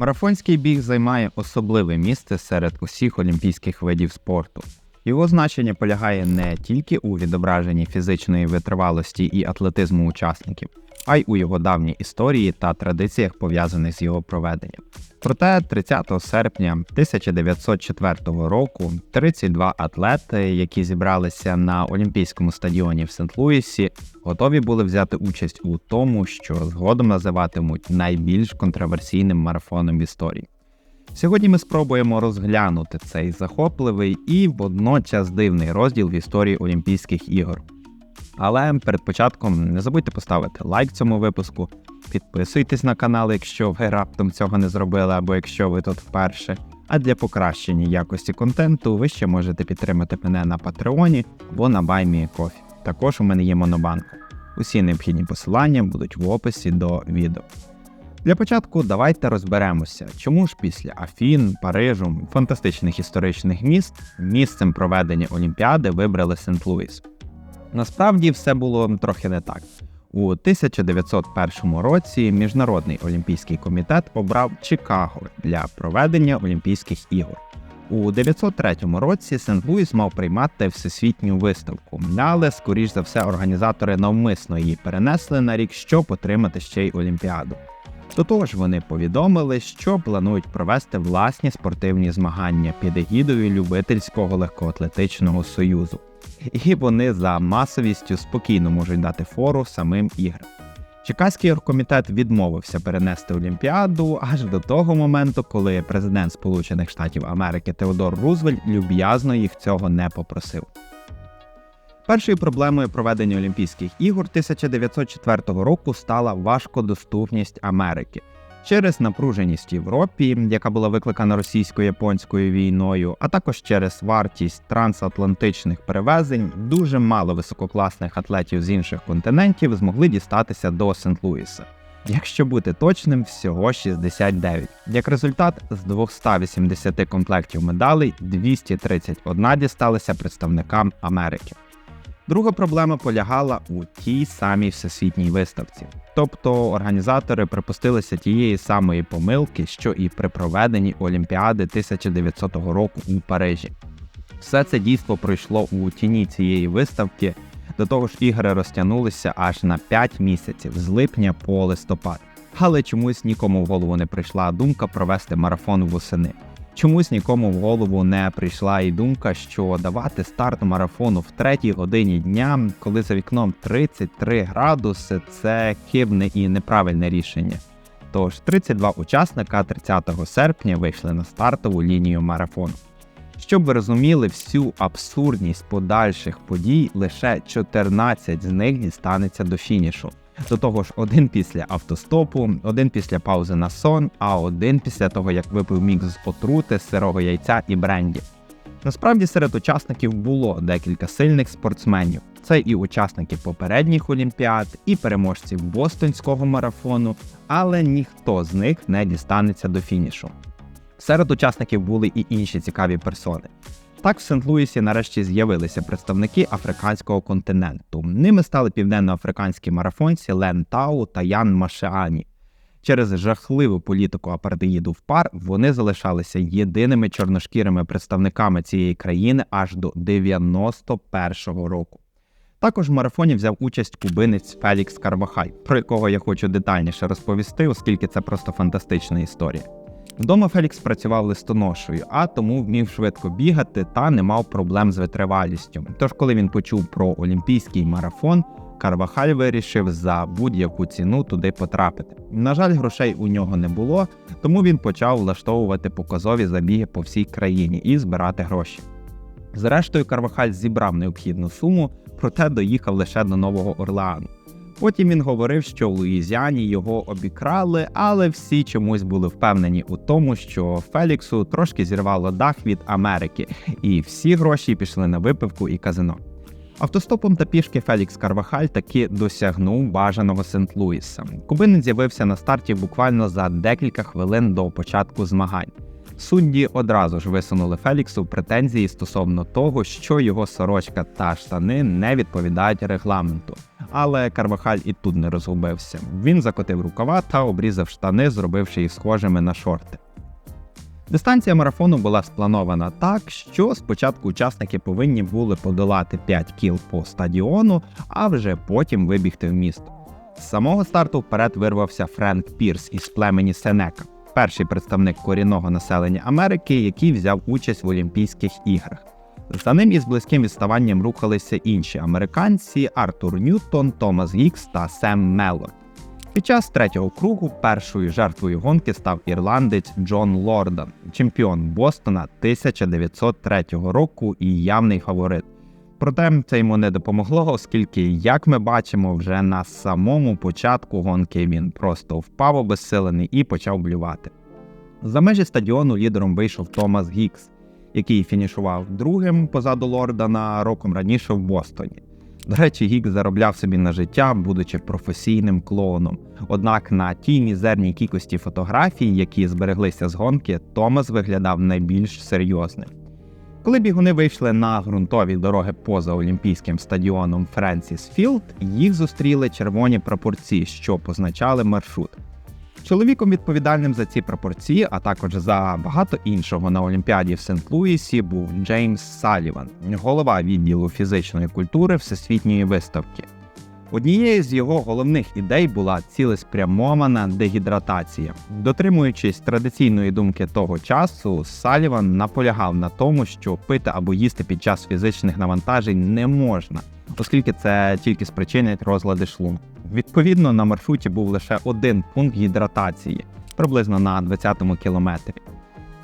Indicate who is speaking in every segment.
Speaker 1: Марафонський біг займає особливе місце серед усіх олімпійських видів спорту. Його значення полягає не тільки у відображенні фізичної витривалості і атлетизму учасників, а й у його давній історії та традиціях, пов'язаних з його проведенням. Проте 30 серпня 1904 року 32 атлети, які зібралися на Олімпійському стадіоні в Сент-Луісі, готові були взяти участь у тому, що згодом називатимуть найбільш контроверсійним марафоном в історії. Сьогодні ми спробуємо розглянути цей захопливий і водночас дивний розділ в історії Олімпійських ігор. Але перед початком не забудьте поставити лайк цьому випуску, підписуйтесь на канал, якщо ви раптом цього не зробили, або якщо ви тут вперше. А для покращення якості контенту ви ще можете підтримати мене на Патреоні або на BuyMeCoffee. Також у мене є монобанк. Усі необхідні посилання будуть в описі до відео. Для початку давайте розберемося, чому ж після Афін, Парижу, фантастичних історичних міст місцем проведення Олімпіади вибрали Сент-Луіс. Насправді все було трохи не так. У 1901 році Міжнародний олімпійський комітет обрав Чикаго для проведення Олімпійських ігор. У 903 році Сент-Луіс мав приймати всесвітню виставку, але, скоріш за все, організатори навмисно її перенесли на рік, щоб отримати ще й Олімпіаду. До того ж, вони повідомили, що планують провести власні спортивні змагання під егідою любительського легкоатлетичного союзу, і вони за масовістю спокійно можуть дати фору самим іграм. Чекаський оргкомітет відмовився перенести Олімпіаду аж до того моменту, коли президент Сполучених Штатів Америки Теодор Рузвельт люб'язно їх цього не попросив. Першою проблемою проведення Олімпійських ігор 1904 року стала важкодоступність Америки. Через напруженість в Європі, яка була викликана російсько-японською війною, а також через вартість трансатлантичних перевезень, дуже мало висококласних атлетів з інших континентів змогли дістатися до Сент-Луіса. Якщо бути точним, всього 69. Як результат, з 280 комплектів медалей 231 дісталися представникам Америки. Друга проблема полягала у тій самій всесвітній виставці. Тобто організатори припустилися тієї самої помилки, що і при проведенні Олімпіади 1900 року у Парижі. Все це дійство пройшло у тіні цієї виставки, до того ж ігри розтягнулися аж на 5 місяців з липня по листопад. Але чомусь нікому в голову не прийшла думка провести марафон восени. Чомусь нікому в голову не прийшла і думка, що давати старт марафону в третій годині дня, коли за вікном 33 градуси, це хибне і неправильне рішення. Тож 32 учасника 30 серпня вийшли на стартову лінію марафону. Щоб ви розуміли всю абсурдність подальших подій, лише 14 з них дістанеться до фінішу. До того ж, один після автостопу, один після паузи на сон, а один після того, як випив мікс з отрути, сирого яйця і бренді. Насправді серед учасників було декілька сильних спортсменів. Це і учасники попередніх олімпіад, і переможці бостонського марафону, але ніхто з них не дістанеться до фінішу. Серед учасників були і інші цікаві персони. Так, в Сент-Луісі нарешті з'явилися представники африканського континенту. Ними стали південноафриканські марафонці Лен Тау та Ян Машеані. Через жахливу політику апартеїду в пар вони залишалися єдиними чорношкірими представниками цієї країни аж до 91-го року. Також в марафоні взяв участь кубинець Фелікс Карвахай, про якого я хочу детальніше розповісти, оскільки це просто фантастична історія. Вдома Фелікс працював листоношою, а тому вмів швидко бігати та не мав проблем з витривалістю. Тож, коли він почув про олімпійський марафон, Карвахаль вирішив за будь-яку ціну туди потрапити. На жаль, грошей у нього не було, тому він почав влаштовувати показові забіги по всій країні і збирати гроші. Зрештою, Карвахаль зібрав необхідну суму, проте доїхав лише до Нового Орлеану. Потім він говорив, що в Луїзіані його обікрали, але всі чомусь були впевнені у тому, що Феліксу трошки зірвало дах від Америки, і всі гроші пішли на випивку і казино. Автостопом та пішки Фелікс Карвахаль таки досягнув бажаного Сент-Луіса. Кубинець з'явився на старті буквально за декілька хвилин до початку змагань. Судді одразу ж висунули Феліксу претензії стосовно того, що його сорочка та штани не відповідають регламенту. Але Карвахаль і тут не розгубився. Він закотив рукава та обрізав штани, зробивши їх схожими на шорти. Дистанція марафону була спланована так, що спочатку учасники повинні були подолати 5 кіл по стадіону, а вже потім вибігти в місто. З самого старту вперед вирвався Френк Пірс із племені Сенека, перший представник корінного населення Америки, який взяв участь в Олімпійських іграх. За ним із близьким відставанням рухалися інші американці Артур Ньютон, Томас Гікс та Сем Меллор. Під час третього кругу першою жертвою гонки став ірландець Джон Лордан, чемпіон Бостона 1903 року і явний фаворит. Проте це йому не допомогло, оскільки, як ми бачимо, вже на самому початку гонки він просто впав обезсилений і почав блювати. За межі стадіону лідером вийшов Томас Гікс, який фінішував другим позаду Лордана роком раніше в Бостоні. До речі, Гік заробляв собі на життя, будучи професійним клоуном. Однак на тій мізерній кількості фотографій, які збереглися з гонки, Томас виглядав найбільш серйозним. Коли бігуни вийшли на ґрунтові дороги поза олімпійським стадіоном Френсіс Філд, їх зустріли червоні прапорці, що позначали маршрут. Чоловіком відповідальним за ці пропорції, а також за багато іншого на Олімпіаді в Сент-Луісі, був Джеймс Саліван, голова відділу фізичної культури Всесвітньої виставки. Однією з його головних ідей була цілеспрямована дегідратація. Дотримуючись традиційної думки того часу, Саліван наполягав на тому, що пити або їсти під час фізичних навантажень не можна, оскільки це тільки спричинить розлади шлунку. Відповідно, на маршруті був лише один пункт гідратації, приблизно на 20-му кілометрі.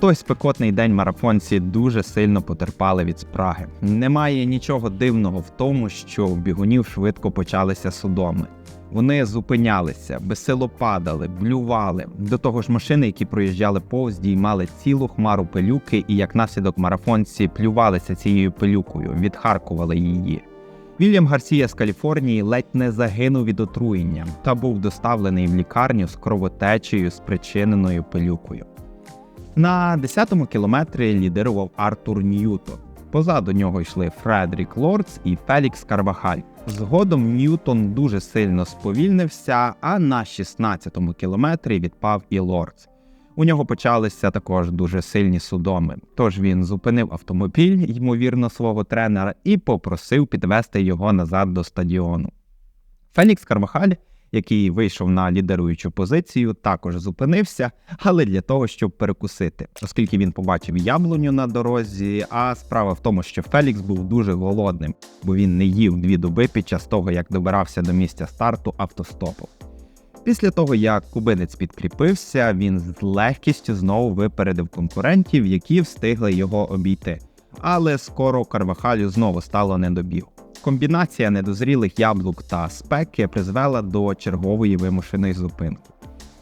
Speaker 1: Той спекотний день марафонці дуже сильно потерпали від спраги. Немає нічого дивного в тому, що в бігунів швидко почалися судоми. Вони зупинялися, безсило падали, блювали. До того ж, машини, які проїжджали повз, діймали цілу хмару пилюки, і як наслідок марафонці плювалися цією пилюкою, відхаркували її. Вільям Гарсія з Каліфорнії ледь не загинув від отруєння та був доставлений в лікарню з кровотечею, спричиненою пилюкою. На 10-му кілометрі лідирував Артур Ньютон. Позаду нього йшли Фредрік Лордс і Фелікс Карвахаль. Згодом Ньютон дуже сильно сповільнився, а на 16-му кілометрі відпав і Лордс. У нього почалися також дуже сильні судоми. Тож він зупинив автомобіль, ймовірно, свого тренера, і попросив підвести його назад до стадіону. Фелікс Карвахаль, який вийшов на лідеруючу позицію, також зупинився, але для того, щоб перекусити, оскільки він побачив яблуню на дорозі. А справа в тому, що Фелікс був дуже голодним, бо він не їв дві доби під час того, як добирався до місця старту автостопом. Після того, як кубинець підкріпився, він з легкістю знову випередив конкурентів, які встигли його обійти. Але скоро Карвахалю знову стало не до бігу. Комбінація недозрілих яблук та спеки призвела до чергової вимушеної зупинки.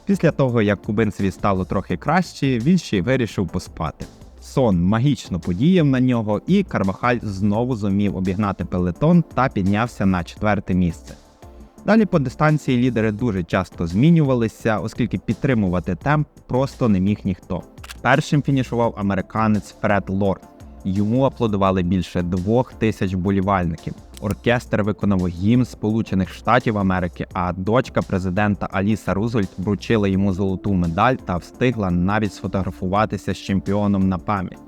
Speaker 1: Після того, як кубинцеві стало трохи краще, він ще й вирішив поспати. Сон магічно подіяв на нього, і Карвахаль знову зумів обігнати пелетон та піднявся на четверте місце. Далі по дистанції лідери дуже часто змінювалися, оскільки підтримувати темп просто не міг ніхто. Першим фінішував американець Фред Лорд. Йому аплодували більше двох тисяч болівальників. Оркестр виконав гімн Сполучених Штатів Америки, а дочка президента Аліса Рузвельт вручила йому золоту медаль та встигла навіть сфотографуватися з чемпіоном на пам'ять.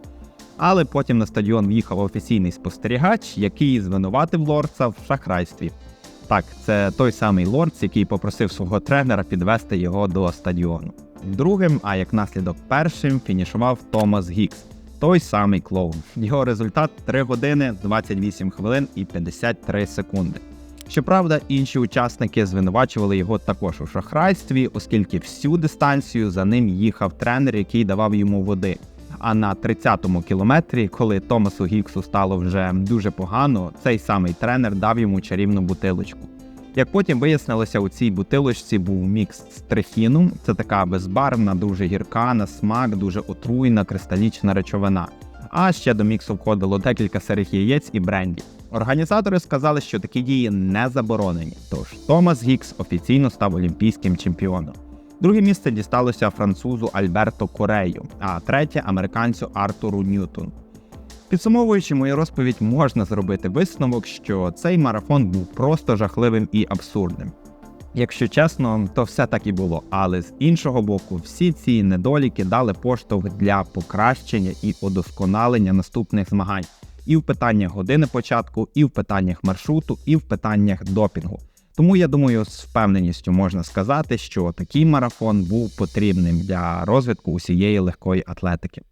Speaker 1: Але потім на стадіон в'їхав офіційний спостерігач, який звинуватив Лордса в шахрайстві. Так, це той самий Лордс, який попросив свого тренера підвести його до стадіону. Другим, а як наслідок першим, фінішував Томас Гікс, той самий клоун. Його результат 3 години 28 хвилин і 53 секунди. Щоправда, інші учасники звинувачували його також у шахрайстві, оскільки всю дистанцію за ним їхав тренер, який давав йому води. А на 30-му кілометрі, коли Томасу Гіксу стало вже дуже погано, цей самий тренер дав йому чарівну бутилочку. Як потім вияснилося, у цій бутилочці був мікс з трихіну. Це така безбарвна, дуже гірка на смак, дуже отруйна кристалічна речовина. А ще до міксу входило декілька сирих яєць і бренді. Організатори сказали, що такі дії не заборонені. Тож Томас Гікс офіційно став олімпійським чемпіоном. Друге місце дісталося французу Альберто Корею, а третє американцю Артуру Ньютону. Підсумовуючи мою розповідь, можна зробити висновок, що цей марафон був просто жахливим і абсурдним. Якщо чесно, то все так і було. Але з іншого боку, всі ці недоліки дали поштовх для покращення і удосконалення наступних змагань і в питаннях години початку, і в питаннях маршруту, і в питаннях допінгу. Тому я думаю, з впевненістю можна сказати, що такий марафон був потрібним для розвитку усієї легкої атлетики.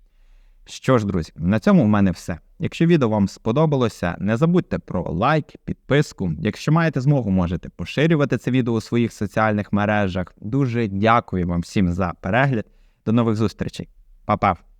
Speaker 1: Що ж, друзі, на цьому в мене все. Якщо відео вам сподобалося, не забудьте про лайк, підписку. Якщо маєте змогу, можете поширювати це відео у своїх соціальних мережах. Дуже дякую вам всім за перегляд. До нових зустрічей. Па-па!